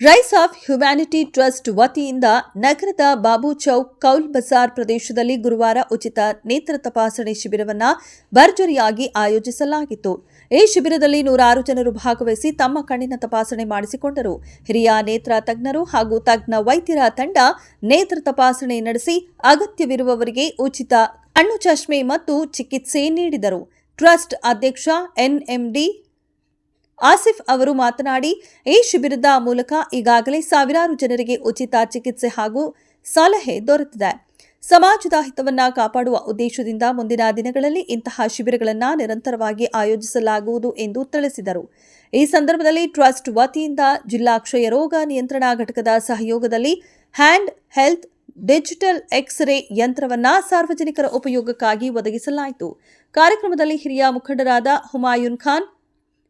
Rice of humanity trust ವತಿಯಿಂದ ನಗರದ ಬಾಬು ಚೌಕ್ ಕೌಲ್ ಬಜಾರ್ ಪ್ರದೇಶದಲ್ಲಿ ಗುರುವಾರ ಉಚಿತ ನೇತ್ರ ತಪಾಸಣೆ ಶಿಬಿರವನ್ನು ಭರ್ಜರಿಯಾಗಿ ಆಯೋಜಿಸಲಾಗಿತ್ತು. ಈ ಶಿಬಿರದಲ್ಲಿ ನೂರಾರು ಜನರು ಭಾಗವಹಿಸಿ ತಮ್ಮ ಕಣ್ಣಿನ ತಪಾಸಣೆ ಮಾಡಿಸಿಕೊಂಡರು. ಹಿರಿಯ ನೇತ್ರ ತಜ್ಞರು ಹಾಗೂ ತಜ್ಞ ವೈದ್ಯರ ತಂಡ ನೇತ್ರ ತಪಾಸಣೆ ನಡೆಸಿ ಅಗತ್ಯವಿರುವವರಿಗೆ ಉಚಿತ ಕಣ್ಣು ಚಶ್ಮೆ ಮತ್ತು ಚಿಕಿತ್ಸೆ ನೀಡಿದರು. ಟ್ರಸ್ಟ್ ಅಧ್ಯಕ್ಷ ಎನ್ಎಂಡಿ ಆಸಿಫ್ ಅವರು ಮಾತನಾಡಿ, ಈ ಶಿಬಿರದ ಮೂಲಕ ಈಗಾಗಲೇ ಸಾವಿರಾರು ಜನರಿಗೆ ಉಚಿತ ಚಿಕಿತ್ಸೆ ಹಾಗೂ ಸಲಹೆ ದೊರೆತಿದೆ. ಸಮಾಜದ ಹಿತವನ್ನ ಕಾಪಾಡುವ ಉದ್ದೇಶದಿಂದ ಮುಂದಿನ ದಿನಗಳಲ್ಲಿ ಇಂತಹ ಶಿಬಿರಗಳನ್ನು ನಿರಂತರವಾಗಿ ಆಯೋಜಿಸಲಾಗುವುದು ಎಂದು ತಿಳಿಸಿದರು. ಈ ಸಂದರ್ಭದಲ್ಲಿ ಟ್ರಸ್ಟ್ ವತಿಯಿಂದ ಜಿಲ್ಲಾ ಕ್ಷಯ ರೋಗ ನಿಯಂತ್ರಣ ಘಟಕದ ಸಹಯೋಗದಲ್ಲಿ ಹ್ಯಾಂಡ್ ಹೆಲ್ತ್ ಡಿಜಿಟಲ್ ಎಕ್ಸ್ರೇ ಯಂತ್ರವನ್ನ ಸಾರ್ವಜನಿಕರ ಉಪಯೋಗಕ್ಕಾಗಿ ಒದಗಿಸಲಾಯಿತು. ಕಾರ್ಯಕ್ರಮದಲ್ಲಿ ಹಿರಿಯ ಮುಖಂಡರಾದ ಹುಮಾಯೂನ್ ಖಾನ್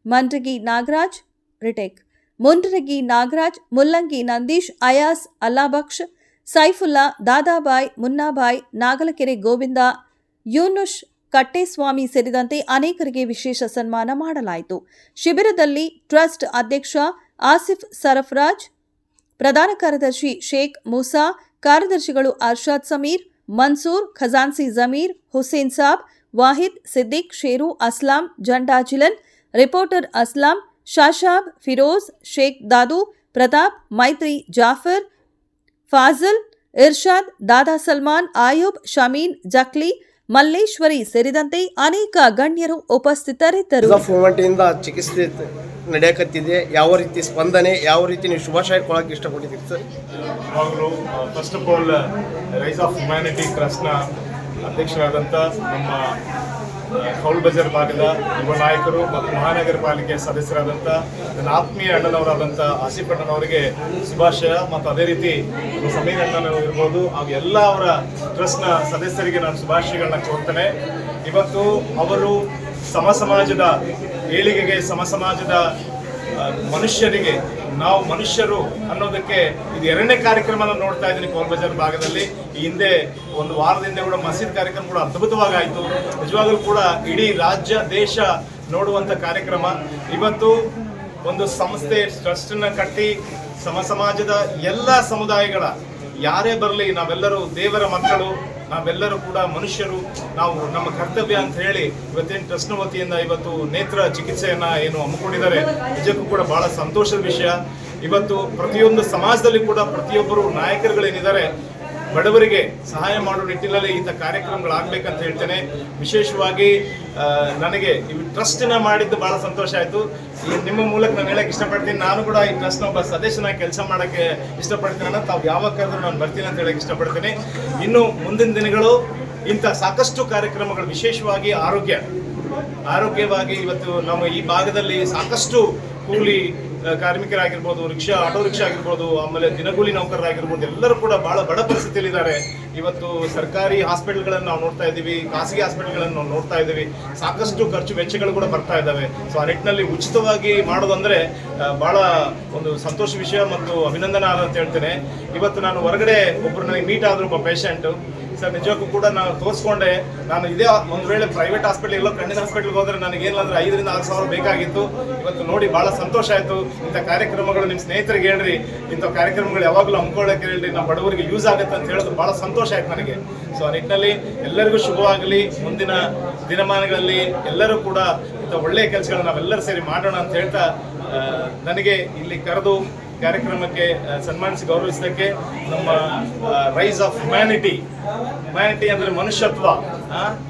ಮಂಡ್ರಗಿ ನಾಗರಾಜ್ ರಿಟೇಕ್. ಮುಂಡ್ರಗಿ ನಾಗರಾಜ್, ಮುಲ್ಲಂಗಿ ನಂದೀಶ್, ಅಯಾಸ್ ಅಲ್ಲಾಬಕ್ಷ್, ಸೈಫುಲ್ಲಾ ದಾದಾಬಾಯ್, ಮುನ್ನಾಬಾಯ್, ನಾಗಲಕೆರೆ ಗೋವಿಂದ ಯೂನುಷ್ ಕಟ್ಟೇಸ್ವಾಮಿ ಸೇರಿದಂತೆ ಅನೇಕರಿಗೆ ವಿಶೇಷ ಸನ್ಮಾನ ಮಾಡಲಾಯಿತು. ಶಿಬಿರದಲ್ಲಿ ಟ್ರಸ್ಟ್ ಅಧ್ಯಕ್ಷ ಆಸಿಫ್ ಸರಫರಾಜ್, ಪ್ರಧಾನ ಕಾರ್ಯದರ್ಶಿ ಶೇಖ್ ಮೂಸಾ, ಕಾರ್ಯದರ್ಶಿಗಳು ಅರ್ಷಾದ್ ಸಮೀರ್, ಮನ್ಸೂರ್ ಖಜಾನ್ಸಿ ಜಮೀರ್, ಹುಸೇನ್ ಸಾಬ್, ವಾಹಿದ್ ಸಿದ್ದಿಕ್, ಶೇರು ಅಸ್ಲಾಂ ಜಂಡಾಜಿಲನ್ ರಿಪೋರ್ಟರ್ ಅಸ್ಲಾಂ ಶಾಶಾಬ್ ಫಿರೋಜ್ ಶೇಖ್ ದಾದು ಪ್ರತಾಪ್ ಮೈತ್ರಿ ಜಾಫರ್ ಫಾಜಲ್ ಇರ್ಷಾದ್ ದಾದಾ ಸಲ್ಮಾನ್ ಆಯೂಬ್ ಶಮೀನ್ ಜಕ್ಲಿ ಮಲ್ಲೇಶ್ವರಿ ಸೇರಿದಂತೆ ಅನೇಕ ಗಣ್ಯರು ಉಪಸ್ಥಿತರಿದ್ದರು. ಚಿಕಿತ್ಸೆ ನಡೆಯಕತ್ತಿದೆ. ಯಾವ ರೀತಿ ಸ್ಪಂದನೆ ಯಾವ ರೀತಿ ನೀವು ಶುಭಾಶಯ ಕೊಡಕ್ಕೆ ಇಷ್ಟಪಟ್ಟಿದ್ದೀರಿ ಸರ್? ಯಾವಾಗಲೂ first of all rise of humanity ಟ್ರಸ್ಟ್ನ ಅಧ್ಯಕ್ಷರಾದಂಥ ನಮ್ಮ ಕೌಲ್ ಬಜಾರ್ ಭಾಗದ ಯುವ ನಾಯಕರು ಮತ್ತು ಮಹಾನಗರ ಪಾಲಿಕೆ ಸದಸ್ಯರಾದಂಥ ನನ್ನ ಆತ್ಮೀಯ ಅಣ್ಣನವರಾದಂಥ ಆಸಿಫ್ ಅಣ್ಣನವರಿಗೆ ಶುಭಾಶಯ ಮತ್ತು ಅದೇ ರೀತಿ ಸಮೀರ್ ಅಣ್ಣನವರು ಇರ್ಬೋದು ಹಾಗೂ ಎಲ್ಲ ಅವರ ಟ್ರಸ್ಟ್ನ ಸದಸ್ಯರಿಗೆ ನಾನು ಶುಭಾಶಯಗಳನ್ನ ಕೋರ್ತೇನೆ. ಇವತ್ತು ಅವರು ಸಮ ಸಮಾಜದ ಏಳಿಗೆಗೆ, ಸಮ ಸಮಾಜದ ಮನುಷ್ಯರಿಗೆ ನಾವು ಮನುಷ್ಯರು ಅನ್ನೋದಕ್ಕೆ ಇದು ಎರಡನೇ ಕಾರ್ಯಕ್ರಮವನ್ನು ನೋಡ್ತಾ ಇದ್ದೀನಿ ಕೋಲ್ ಬಜಾರ್ ಭಾಗದಲ್ಲಿ. ಈ ಹಿಂದೆ ಒಂದು ವಾರದಿಂದ ಕೂಡ ಮಸೀದ್ ಕಾರ್ಯಕ್ರಮ ಕೂಡ ಅದ್ಭುತವಾಗಿ ಆಯಿತು. ನಿಜವಾಗಲೂ ಕೂಡ ಇಡೀ ರಾಜ್ಯ, ದೇಶ ನೋಡುವಂಥ ಕಾರ್ಯಕ್ರಮ. ಇವತ್ತು ಒಂದು ಸಂಸ್ಥೆ ಟ್ರಸ್ಟನ್ನು ಕಟ್ಟಿ ಸಮ ಸಮಾಜದ ಎಲ್ಲ ಸಮುದಾಯಗಳ ಯಾರೇ ಬರಲಿ, ನಾವೆಲ್ಲರೂ ದೇವರ ಮಕ್ಕಳು, ನಾವೆಲ್ಲರೂ ಕೂಡ ಮನುಷ್ಯರು. ನಾವು ನಮ್ಮ ಕರ್ತವ್ಯ ಅಂತ ಹೇಳಿ ಇವತ್ತೇನು ಟ್ರಸ್ಟ್ನ ವತಿಯಿಂದ ಇವತ್ತು ನೇತ್ರ ಚಿಕಿತ್ಸೆಯನ್ನ ಏನು ಹಮ್ಮಿಕೊಂಡಿದ್ದಾರೆ, ನಿಜಕ್ಕೂ ಕೂಡ ಬಹಳ ಸಂತೋಷದ ವಿಷಯ. ಇವತ್ತು ಪ್ರತಿಯೊಂದು ಸಮಾಜದಲ್ಲಿ ಕೂಡ ಪ್ರತಿಯೊಬ್ಬರು ನಾಯಕರುಗಳೇನಿದ್ದಾರೆ ಬಡವರಿಗೆ ಸಹಾಯ ಮಾಡುವ ನಿಟ್ಟಿನಲ್ಲಿ ಇಂಥ ಕಾರ್ಯಕ್ರಮಗಳಾಗಬೇಕಂತ ಹೇಳ್ತೇನೆ. ವಿಶೇಷವಾಗಿ ನನಗೆ ಈ ಟ್ರಸ್ಟಿನ ಮಾಡಿದ್ದು ಬಹಳ ಸಂತೋಷ ಆಯಿತು. ನಿಮ್ಮ ಮೂಲಕ ನಾನು ಹೇಳಕ್ಕೆ ಇಷ್ಟಪಡ್ತೀನಿ. ನಾನು ಕೂಡ ಈ ಟ್ರಸ್ಟ್ನ ಒಬ್ಬ ಸದಸ್ಯನಾಗಿ ಕೆಲಸ ಮಾಡೋಕ್ಕೆ ಇಷ್ಟಪಡ್ತೀನಿ. ತಾವು ಯಾವಾಗ ಕರೆದ್ರು ನಾನು ಬರ್ತೀನಿ ಅಂತ ಹೇಳಕ್ಕೆ ಇಷ್ಟಪಡ್ತೀನಿ. ಇನ್ನು ಮುಂದಿನ ದಿನಗಳು ಇಂಥ ಸಾಕಷ್ಟು ಕಾರ್ಯಕ್ರಮಗಳು, ವಿಶೇಷವಾಗಿ ಆರೋಗ್ಯ. ಆರೋಗ್ಯವಾಗಿ ಇವತ್ತು ನಮ್ಮ ಈ ಭಾಗದಲ್ಲಿ ಸಾಕಷ್ಟು ಕೂಲಿ ಕಾರ್ಮಿಕರಾಗಿರ್ಬೋದು, ರಿಕ್ಷಾ, ಆಟೋ ರಿಕ್ಷಾ ಆಗಿರ್ಬೋದು ಆಮೇಲೆ ದಿನಗೂಲಿ ನೌಕರರಾಗಿರ್ಬೋದು, ಎಲ್ಲರೂ ಕೂಡ ಬಹಳ ಬಡ ಪರಿಸ್ಥಿತಿಯಲ್ಲಿದ್ದಾರೆ. ಇವತ್ತು ಸರ್ಕಾರಿ ಹಾಸ್ಪಿಟಲ್ಗಳನ್ನು ನಾವು ನೋಡ್ತಾ ಇದ್ದೀವಿ, ಖಾಸಗಿ ಹಾಸ್ಪಿಟಲ್ಗಳನ್ನು ನಾವು ನೋಡ್ತಾ ಇದ್ದೀವಿ. ಸಾಕಷ್ಟು ಖರ್ಚು ವೆಚ್ಚಗಳು ಕೂಡ ಬರ್ತಾ ಇದ್ದಾವೆ. ಸೊ ಆ ನಿಟ್ಟಿನಲ್ಲಿ ಉಚಿತವಾಗಿ ಮಾಡೋದಂದ್ರೆ ಬಹಳ ಒಂದು ಸಂತೋಷ ವಿಷಯ ಮತ್ತು ಅಭಿನಂದನಾರ್ಹ ಅಂತ ಹೇಳ್ತೇನೆ. ಇವತ್ತು ನಾನು ಹೊರಗಡೆ ಒಬ್ಬರು ನನಗೆ ಮೀಟ್ ಆದರೂ, ಒಬ್ಬ ಪೇಷಂಟು ಸರ್, ನಿಜಕ್ಕೂ ಕೂಡ ನಾನು ತೋರಿಸ್ಕೊಂಡೆ. ನಾನು ಇದೇ ಒಂದು ವೇಳೆ ಪ್ರೈವೇಟ್ ಹಾಸ್ಪಿಟಲ್ ಎಲ್ಲೋ ಕಣ್ಣಿನ ಹಾಸ್ಪಿಟಲ್ಗೆ ಹೋದ್ರೆ ನನಗೆ ಏನಾದ್ರೆ ಐದರಿಂದ ಆರು ಸಾವಿರ ಬೇಕಾಗಿತ್ತು. ಇವತ್ತು ನೋಡಿ ಬಹಳ ಸಂತೋಷ ಆಯಿತು. ಇಂಥ ಕಾರ್ಯಕ್ರಮಗಳು ನಿಮ್ಮ ಸ್ನೇಹಿತರಿಗೆ ಹೇಳ್ರಿ. ಇಂಥ ಕಾರ್ಯಕ್ರಮಗಳು ಯಾವಾಗಲೂ ಹಮ್ಕೊಳ್ಳೋಕೆ ಹೇಳ್ರಿ. ನಮ್ಮ ಬಡವರಿಗೆ ಯೂಸ್ ಆಗುತ್ತೆ ಅಂತ ಹೇಳೋದು ಬಹಳ ಸಂತೋಷ ಆಯ್ತು ನನಗೆ. ಸೊ ಆ ನಿಟ್ಟಿನಲ್ಲಿ ಎಲ್ಲರಿಗೂ ಶುಭವಾಗಲಿ. ಮುಂದಿನ ದಿನಮಾನಗಳಲ್ಲಿ ಎಲ್ಲರೂ ಕೂಡ ಇಂಥ ಒಳ್ಳೆಯ ಕೆಲಸಗಳನ್ನ ನಾವೆಲ್ಲರೂ ಸೇರಿ ಮಾಡೋಣ ಅಂತ ಹೇಳ್ತಾ ನನಗೆ ಇಲ್ಲಿ ಕರೆದು ಕಾರ್ಯಕ್ರಮಕ್ಕೆ ಸನ್ಮಾನಿಸಿ ಗೌರವಿಸಿದಕ್ಕೆ ನಮ್ಮ ರೈಸ್ ಆಫ್ ಹ್ಯುಮ್ಯಾನಿಟಿ ಹ್ಯುಮ್ಯಾನಿಟಿ ಅಂದ್ರೆ ಮನುಷ್ಯತ್ವ.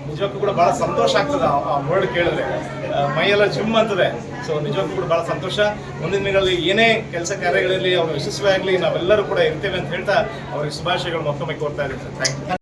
ನಿಜಕ್ಕೂ ಕೂಡ ಭಾಳ ಸಂತೋಷ ಆಗ್ತದೆ ಆ- ವರ್ಡ್ ಕೇಳಿದ್ರೆ. ಮೈಯೆಲ್ಲ ಜಿಮ್ ಅಂತದೆ. ಸೊ ನಿಜಕ್ಕೂ ಕೂಡ ಭಾಳ ಸಂತೋಷ. ಮುಂದಿನ ದಿನಗಳಲ್ಲಿ ಏನೇ ಕೆಲಸ ಕಾರ್ಯಗಳಲ್ಲಿ ಅವರು ಯಶಸ್ವಿಯಾಗಲಿ ನಾವೆಲ್ಲರೂ ಕೂಡ ಇರ್ತೇವೆ ಅಂತ ಹೇಳ್ತಾ ಅವ್ರಿಗೆ ಶುಭಾಶಯಗಳು ಮತ್ತೊಮ್ಮೆ ಕೋರ್ತಾ ಇದ್ದೀನಿ. Sir thank you